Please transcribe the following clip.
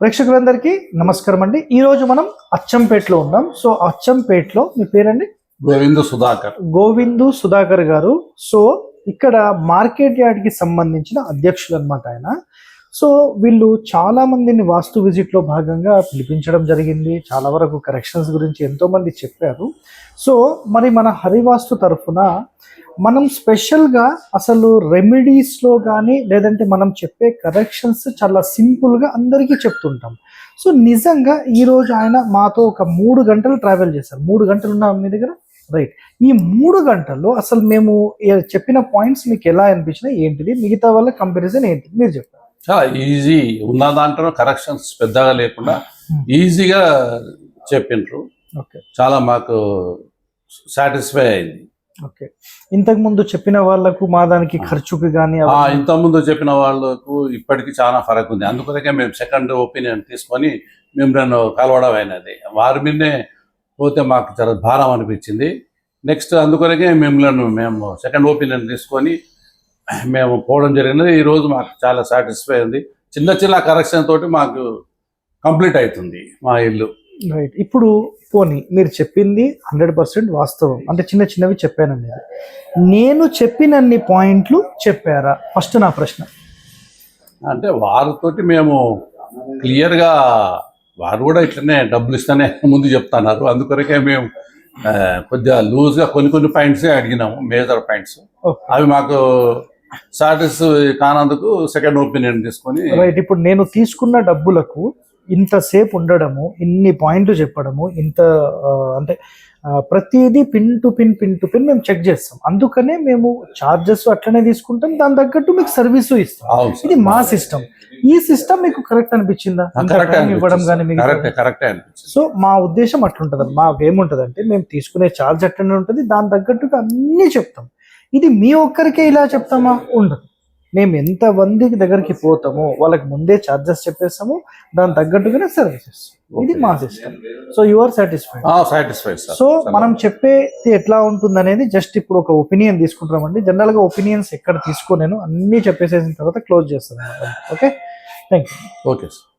ప్రేక్షకులందరికీ నమస్కారం అండి. ఈ రోజు మనం అచ్చంపేటలో ఉన్నాం. సో అచ్చంపేటలో మీ పేరండి? గోవింద సుధాకర్. గోవిందు సుధాకర్ గారు. సో ఇక్కడ మార్కెట్ యార్డ్కి సంబంధించిన అధ్యక్షులు అనమాట ఆయన. సో వీళ్ళు చాలా మందిని వాస్తు విజిట్లో భాగంగా పిలిపించడం జరిగింది. చాలా వరకు కరెక్షన్స్ గురించి ఎంతోమంది చెప్పారు. సో మరి మన హరివాస్తు తరఫున మనం స్పెషల్గా అసలు రెమెడీస్లో కానీ లేదంటే మనం చెప్పే కరెక్షన్స్ చాలా సింపుల్గా అందరికీ చెప్తుంటాం. సో నిజంగా ఈరోజు ఆయన మాతో ఒక మూడు గంటలు ట్రావెల్ చేశారు. మూడు గంటలు ఉన్నా మీ దగ్గర? రైట్ ఈ మూడు గంటల్లో అసలు మేము చెప్పిన పాయింట్స్ మీకు ఎలా అనిపించినాయి? ఏంటిది? మిగతా వాళ్ళ కంపారిజన్ ఏంటి మీరు చెప్పారు చాలా ఈజీ. ఉన్న దాంట్లో కరెక్షన్స్ పెద్దగా లేకుండా ఈజీగా చెప్పిండ్రు. ఓకే. చాలా మాకు సాటిస్ఫై అయింది. ఓకే. ఇంతకు ముందు చెప్పిన వాళ్ళకు మా దానికి ఖర్చుకి కానీ ఆ ఇంత ముందు చెప్పిన వాళ్ళకు ఇప్పటికి చాలా ఫరక్ ఉంది. అందుకొరకే మేము సెకండ్ ఒపీనియన్ తీసుకొని మేము నన్ను కలవడం అయినది. వారి మీదనే పోతే మాకు చాలా భారం అనిపించింది. నెక్స్ట్ అందుకొరకే మిమ్మల్ని మేము సెకండ్ ఒపీనియన్ తీసుకొని మేము పోవడం జరిగినది. ఈ రోజు మాకు చాలా సాటిస్ఫై ఉంది. చిన్న చిన్న కరెక్షన్ తోటి మాకు కంప్లీట్ అవుతుంది మా ఇల్లు. రైట్ ఇప్పుడు పోనీ మీరు చెప్పింది హండ్రెడ్ పర్సెంట్ వాస్తవం. అంటే చిన్న చిన్నవి చెప్పానండి నేను చెప్పినన్ని పాయింట్లు చెప్పారా? ఫస్ట్ నా ప్రశ్న. అంటే వారితోటి మేము క్లియర్గా వారు కూడా ఇట్లనే డబ్బులు ఇస్తేనే ముందు చెప్తున్నారు. అందుకొరకే మేము కొద్దిగా లూజ్గా కొన్ని కొన్ని పాయింట్స్ అడిగినాము. Major points. అవి మాకు సాటిస్ కానందుకు సెకండ్ ఒపీనియన్ తీసుకొని రైట్ ఇప్పుడు నేను తీసుకున్న డబ్బులకు ఇంతసేపు ఉండడము ఇన్ని పాయింట్లు చెప్పడము ఇంత అంటే ప్రతిదీ pin to pin pin to pin మేము చెక్ చేస్తాం. అందుకనే మేము చార్జెస్ అట్లనే తీసుకుంటాం దాని తగ్గట్టు మీకు సర్వీసు ఇస్తాం. ఇది మా సిస్టమ్ ఈ సిస్టమ్ మీకు కరెక్ట్ అనిపించిందా? ఇవ్వడం కానీ అనిపించింది. సో మా ఉద్దేశం అట్లుంటది. మాకు ఏముంటదంటే మేము తీసుకునే ఛార్జ్ అట్లనే ఉంటుంది దాని తగ్గట్టుగా అన్నీ చెప్తాం. ఇది మీ ఒక్కరికే ఇలా చెప్తామా? ఉండదు. మేము ఎంత మంది దగ్గరికి పోతామో వాళ్ళకి ముందే ఛార్జెస్ చెప్పేస్తాము దాని తగ్గట్టుగానే సర్వీసెస్ ఇది మా system so you are satisfied satisfied so మనం చెప్పేది ఎట్లా ఉంటుంది అనేది జస్ట్ ఇప్పుడు ఒక ఒపీనియన్ తీసుకుంటామండి జనరల్గా ఒపీనియన్స్ ఎక్కడ తీసుకోలేను అన్ని చెప్పేసేసిన తర్వాత క్లోజ్ చేస్తాను. Okay thank you okay sir